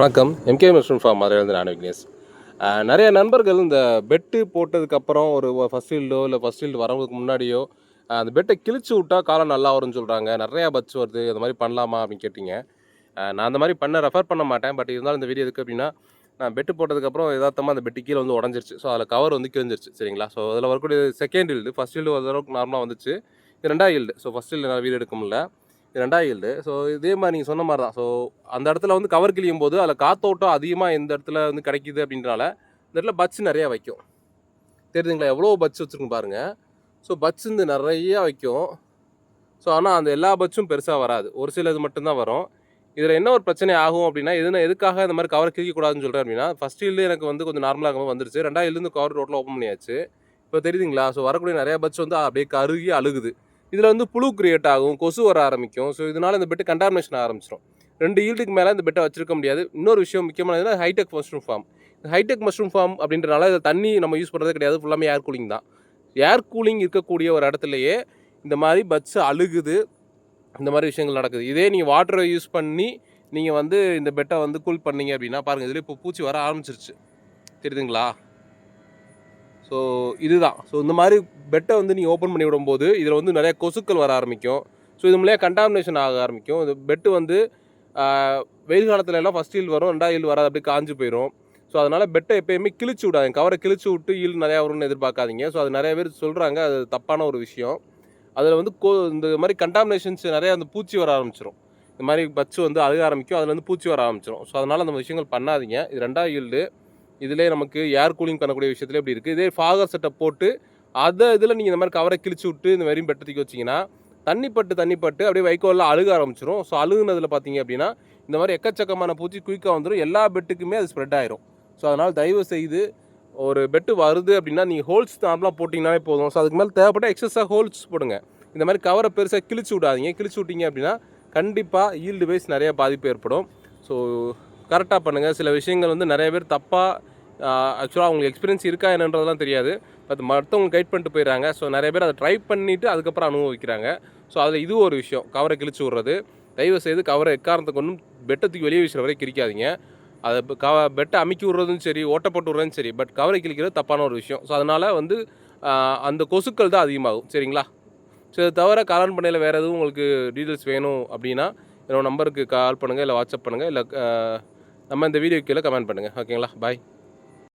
வணக்கம். MK mushroom form மதுரையிலேருந்து நான் விக்னேஷ். நிறைய நண்பர்கள் இந்த பெட்டு போட்டதுக்கப்புறம் ஒரு ஃபஸ்ட் ஃபீல்டோ இல்லை ஃபஸ்ட் ஃபீல்டு வரவங்களுக்கு முன்னாடியோ அந்த பெட்டை கிழிச்சு விட்டா காலம் நல்லா வரும்னு சொல்கிறாங்க நிறையா பட்ஸ் வருது. அந்த மாதிரி பண்ணலாமா அப்படின்னு கேட்டிங்க. நான் அந்த மாதிரி பண்ண ரெஃபர் பண்ண மாட்டேன். பட் இருந்தாலும் இந்த வீடியோ எதுக்கு அப்படின்னா நான் பெட்டு போட்டதுக்கப்புறம் எதார்த்தமாக அந்த பெட்டு கீழே வந்து உடஞ்சிருச்சு. ஸோ அதில் கவர் வந்து கிழிஞ்சிருச்சு சரிங்களா? ஸோ அதில் வரக்கூடிய செகண்ட் ஹீல்டு ஃபஸ்ட் ஹீல்டு ஓரளவுக்கு நார்மலாக வந்துச்சு. இது ரெண்டாவது ஹீல்டு ஸோ ஃபஸ்ட் ஹீல்டு நான் வீடு எடுக்க முடியல. இது ரெண்டாவது ஈல்டு ஸோ இதே மாதிரி நீங்கள் சொன்ன மாதிரி தான் ஸோ அந்த இடத்துல வந்து கவர் கிழியும் போது அதில் காத்தோட்டம் அதிகமாக எந்த இடத்துல வந்து கிடைக்குது அப்படின்றனால இந்த இடத்துல பட்ஸ் நிறையா வைக்கும். தெரியுதுங்களா? எவ்வளோ பட்ஸ் வச்சுருக்குன்னு பாருங்கள் ஸோ பட்ஸ் வந்து நிறையா வைக்கும். ஸோ ஆனால் அந்த எல்லா பட்ஸும் பெருசாக வராது. ஒரு சில இது மட்டும்தான் வரும். இதில் என்ன ஒரு பிரச்சனை ஆகும் அப்படின்னா எதுனா எதுக்காக இந்த மாதிரி கவர் கிழிக்கக்கூடாதுன்னு சொல்கிறேன் அப்படின்னா ஃபஸ்ட் ஹீல்டு எனக்கு வந்து கொஞ்சம் நார்மலாக வந்துருச்சு. ரெண்டாவது இருந்து கவர் ரோட்டில் ஓப்பன் பண்ணியாச்சு. இப்போ தெரியுதுங்களா? ஸோ வரக்கூடிய நிறையா பட்ஸ் வந்து அப்படியே கருகி அழுகுது. இதில் வந்து புழு கிரியேட் ஆகும் கொசு வர ஆரம்பிக்கும். ஸோ இதனால் இந்த பெட்டு கண்டாமினேஷன் ஆரம்பிச்சிடும் ரெண்டு ஈல்டுக்கு மேலே இந்த பெட்டை வச்சிருக்க முடியாது. இன்னொரு விஷயம் முக்கியமானதுன்னா hitech mushroom farm hitech mushroom farm அப்படின்றனால இதை தண்ணி நம்ம யூஸ் பண்ணுறது கிடையாது. ஃபுல்லாமே ஏர் கூலிங் தான். ஏர் கூலிங் இருக்கக்கூடிய ஒரு இடத்துலையே இந்த மாதிரி பட்ஸ் அழுகுது. இந்த மாதிரி விஷயங்கள் நடக்குது. இதே நீங்கள் வாட்டரை யூஸ் பண்ணி நீங்கள் வந்து இந்த பெட்டை வந்து கூல் பண்ணீங்க அப்படின்னா பாருங்கள் இதில் இப்போ பூச்சி வர ஆரம்பிச்சிருச்சு. தெரியுதுங்களா? ஸோ இதுதான். ஸோ இந்த மாதிரி பெட்டை வந்து நீங்கள் ஓப்பன் பண்ணி விடும்போது இதில் வந்து நிறைய கொசுக்கள் வர ஆரம்பிக்கும். ஸோ இது மூலியம் கண்டாமினேஷன் ஆக ஆரம்பிக்கும். இந்த பெட்டு வந்து வெயில் காலத்துல எல்லாம் ஃபஸ்ட் ஈல் வரும் ரெண்டாவது ஈல் வராது அப்படியே காஞ்சு போயிடும் ஸோ அதனால் பெட்டை எப்பயுமே கிழிச்சு விடாதீங்க. கவரை கிழிச்சு விட்டு ஈல் நிறையா வரும்னு எதிர்பார்க்காதீங்க. ஸோ அது நிறைய பேர் சொல்கிறாங்க அது தப்பான ஒரு விஷயம். அதில் வந்து கோ இந்த மாதிரி கண்டாமினேஷன்ஸ் நிறையா அந்த பூச்சி வர ஆரம்பிச்சிடும் இந்த மாதிரி பச்சு வந்து அழுக ஆரம்பிக்கும் அதில் வந்து பூச்சி வர ஆரம்பிச்சிடும் ஸோ அதனால் அந்த விஷயங்கள் பண்ணாதீங்க. இது ரெண்டாவது ஈல்டு இதிலே நமக்கு ஏர் கூலிங் பண்ணக்கூடிய விஷயத்துல இப்படி இருக்குது இதே ஃபாகர் செட்டப் போட்டு அதை இதில் நீங்கள் இந்த மாதிரி கவரை கிழிச்சு விட்டு இந்த மாதிரி பெட்டத்துக்கு வச்சிங்கன்னா தண்ணி பட்டு தண்ணி பட்டு அப்படியே வைக்கோலில் அழுக ஆரம்பிச்சிரும். ஸோ அழுகுனதில் பார்த்தீங்க அப்படின்னா இந்த மாதிரி எக்கச்சக்கமான பூச்சி குயிக்காக வந்துடும் எல்லா பெட்டுக்குமே அது ஸ்ப்ரெட் ஆயிரும். ஸோ அதனால் தயவு செய்து ஒரு பெட்டு வருது அப்படின்னா நீங்கள் ஹோல்ஸ் நார்மலாக போட்டிங்கனாலே போதும். ஸோ அதுக்கு மேலே தேவைப்பட்ட எக்ஸஸாக ஹோல்ஸ் போடுங்க. இந்த மாதிரி கவரை பெருசாக கிழிச்சு விடாதீங்க. கிழிச்சு விட்டீங்க அப்படின்னா கண்டிப்பாக ஈல்டு வைஸ் நிறையா பாதிப்பு ஏற்படும். ஸோ கரெக்டாக பண்ணுங்கள் சில விஷயங்கள் வந்து நிறைய பேர் தப்பாக ஆக்சுவலாக அவங்களுக்கு எக்ஸ்பீரியன்ஸ் இருக்கா என்னன்றதெல்லாம் தெரியாது. பட் மற்றவங்க கைட் பண்ணிட்டு போயிடுறாங்க. ஸோ நிறைய பேர் அதை ட்ரை பண்ணிவிட்டு அதுக்கப்புறம் அனுபவிக்கிறாங்க. ஸோ அதில் இது ஒரு விஷயம். கவரை கிழிச்சு விட்றது. தயவு செய்து கவரை எக்காரணத்தை கொண்டும் பெட்டத்துக்கு வெளியே வீசுகிற வரை கிரிக்காதீங்க. அதை கவ பெட்டை அமுக்கி விட்றதும் சரி ஓட்டப்பட்டு விட்றதும் சரி பட் கவரை கிழிக்கிறது தப்பான ஒரு விஷயம். ஸோ அதனால் வந்து அந்த கொசுக்கள் தான் அதிகமாகும். சரிங்களா? ஸோ இதை தவிர காலான் பண்ணையில் வேறு எதுவும் உங்களுக்கு டீட்டெயில்ஸ் வேணும் அப்படின்னா என்னோட நம்பருக்கு கால் பண்ணுங்கள் இல்லை வாட்ஸ்அப் பண்ணுங்கள் இல்லை நம்ம இந்த வீடியோ கீழே கமெண்ட் பண்ணுங்கள் ஓகேங்களா பாய்